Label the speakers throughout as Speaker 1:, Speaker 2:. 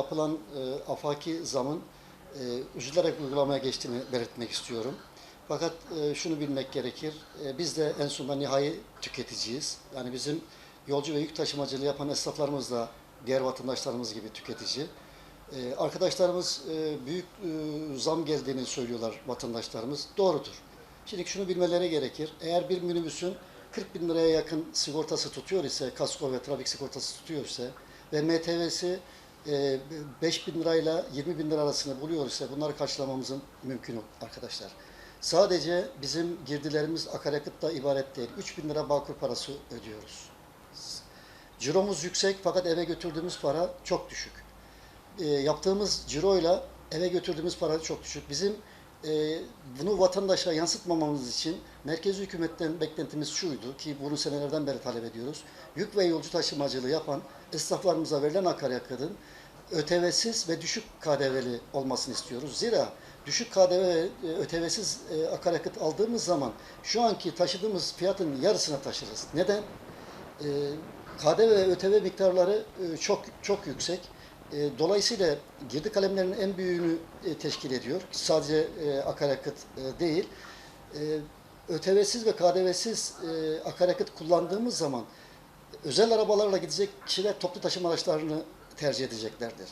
Speaker 1: Yapılan e, afaki zamın e, üzülerek uygulamaya geçtiğini belirtmek istiyorum. Fakat e, şunu bilmek gerekir, e, biz de en sonunda nihai tüketiciyiz. Yani bizim yolcu ve yük taşımacılığı yapan esnaflarımız da diğer vatandaşlarımız gibi tüketici. E, arkadaşlarımız e, büyük e, zam geldiğini söylüyorlar vatandaşlarımız. Doğrudur. Şimdi şunu bilmeleri gerekir. Eğer bir minibüsün 40 bin liraya yakın sigortası tutuyor ise, kasko ve trafik sigortası tutuyor ise ve MTV'si e, 5 bin lirayla 20 bin lira arasını buluyor ise bunları karşılamamızın mümkün yok arkadaşlar. Sadece bizim girdilerimiz akaryakıtla ibaret değil. 3 bin lira bağkur parası ödüyoruz. Ciromuz yüksek fakat eve götürdüğümüz para çok düşük. E, yaptığımız ciroyla eve götürdüğümüz para çok düşük. Bizim e, bunu vatandaşa yansıtmamamız için merkezi hükümetten beklentimiz şuydu ki bunu senelerden beri talep ediyoruz. Yük ve yolcu taşımacılığı yapan esnaflarımıza verilen akaryakıtın ÖTV'siz ve düşük KDV'li olmasını istiyoruz. Zira düşük KDV e, ÖTV'siz e, akaryakıt aldığımız zaman şu anki taşıdığımız fiyatın yarısına taşırız. Neden? E, KDV ve ÖTV miktarları e, çok çok yüksek. E, Dolayısıyla girdi kalemlerinin en büyüğünü e, teşkil ediyor. Sadece e, akaryakıt e, değil. E, ÖTV'siz ve KDV'siz e, akaryakıt kullandığımız zaman özel arabalarla gidecek kişiler toplu taşıma araçlarını tercih edeceklerdir.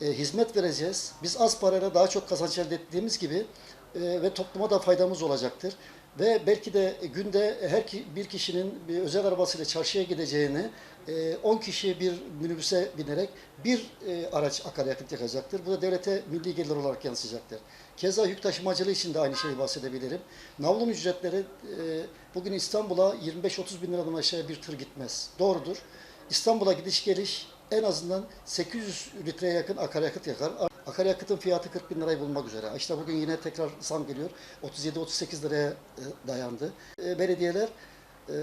Speaker 1: E, hizmet vereceğiz. Biz az parayla daha çok kazanç elde ettiğimiz gibi ve topluma da faydamız olacaktır. Ve belki de günde her bir kişinin bir özel arabasıyla çarşıya gideceğini e, 10 kişi bir minibüse binerek bir e, araç akaryakıt yakacaktır. Bu da devlete milli gelir olarak yansıyacaktır. Keza yük taşımacılığı için de aynı şeyi bahsedebilirim. Navlun ücretleri e, bugün İstanbul'a 25-30 bin liradan aşağıya bir tır gitmez. Doğrudur. İstanbul'a gidiş geliş en azından 800 litreye yakın akaryakıt yakar. Akaryakıtın fiyatı 40 bin lirayı bulmak üzere. İşte bugün yine tekrar zam geliyor. 37-38 liraya e, dayandı. E, Belediyeler e,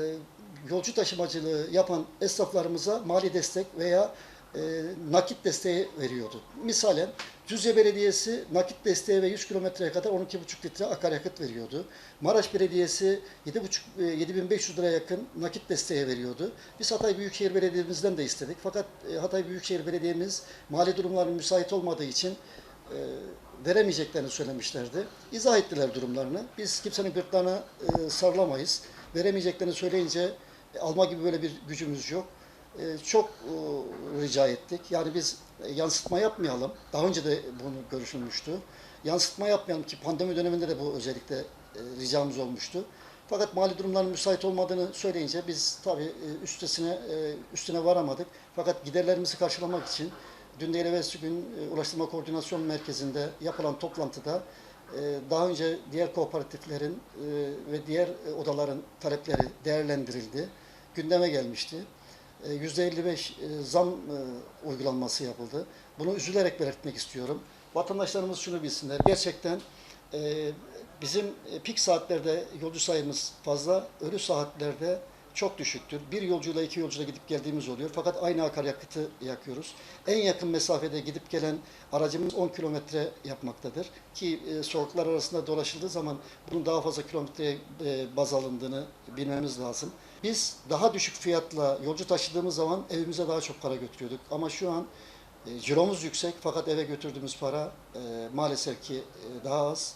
Speaker 1: yolcu taşımacılığı yapan esnaflarımıza mali destek veya e, nakit desteği veriyordu. Misalen Düzce Belediyesi nakit desteği ve 100 kilometreye kadar 12,5 litre akaryakıt veriyordu. Maraş Belediyesi 7,5 e, 7500 liraya yakın nakit desteği veriyordu. Biz Hatay Büyükşehir Belediye'mizden de istedik. Fakat e, Hatay Büyükşehir Belediye'miz mali durumlarının müsait olmadığı için e, veremeyeceklerini söylemişlerdi. İzah ettiler durumlarını. Biz kimsenin gırtlağına e, sarılamayız. Veremeyeceklerini söyleyince e, alma gibi böyle bir gücümüz yok. E, çok e, rica ettik. Yani biz e, yansıtma yapmayalım. Daha önce de bunu görüşülmüştü. Yansıtma yapmayalım ki pandemi döneminde de bu özellikle e, ricamız olmuştu. Fakat mali durumların müsait olmadığını söyleyince biz tabii üstesine üstüne varamadık. Fakat giderlerimizi karşılamak için dün değil evvelsi gün e, Ulaştırma Koordinasyon Merkezi'nde yapılan toplantıda daha önce diğer kooperatiflerin ve diğer odaların talepleri değerlendirildi. Gündeme gelmişti. E, %55 e, zam e, uygulanması yapıldı. Bunu üzülerek belirtmek istiyorum. Vatandaşlarımız şunu bilsinler. Gerçekten e, bizim e, pik saatlerde yolcu sayımız fazla, ölü saatlerde çok düşüktür. Bir yolcuyla iki yolcuyla gidip geldiğimiz oluyor. Fakat aynı akaryakıtı yakıyoruz. En yakın mesafede gidip gelen aracımız 10 kilometre yapmaktadır. Ki e, sokaklar arasında dolaşıldığı zaman bunun daha fazla kilometreye e, baz alındığını bilmemiz lazım. Biz daha düşük fiyatla yolcu taşıdığımız zaman evimize daha çok para götürüyorduk. Ama şu an e, ciromuz yüksek fakat eve götürdüğümüz para e, maalesef ki e, daha az.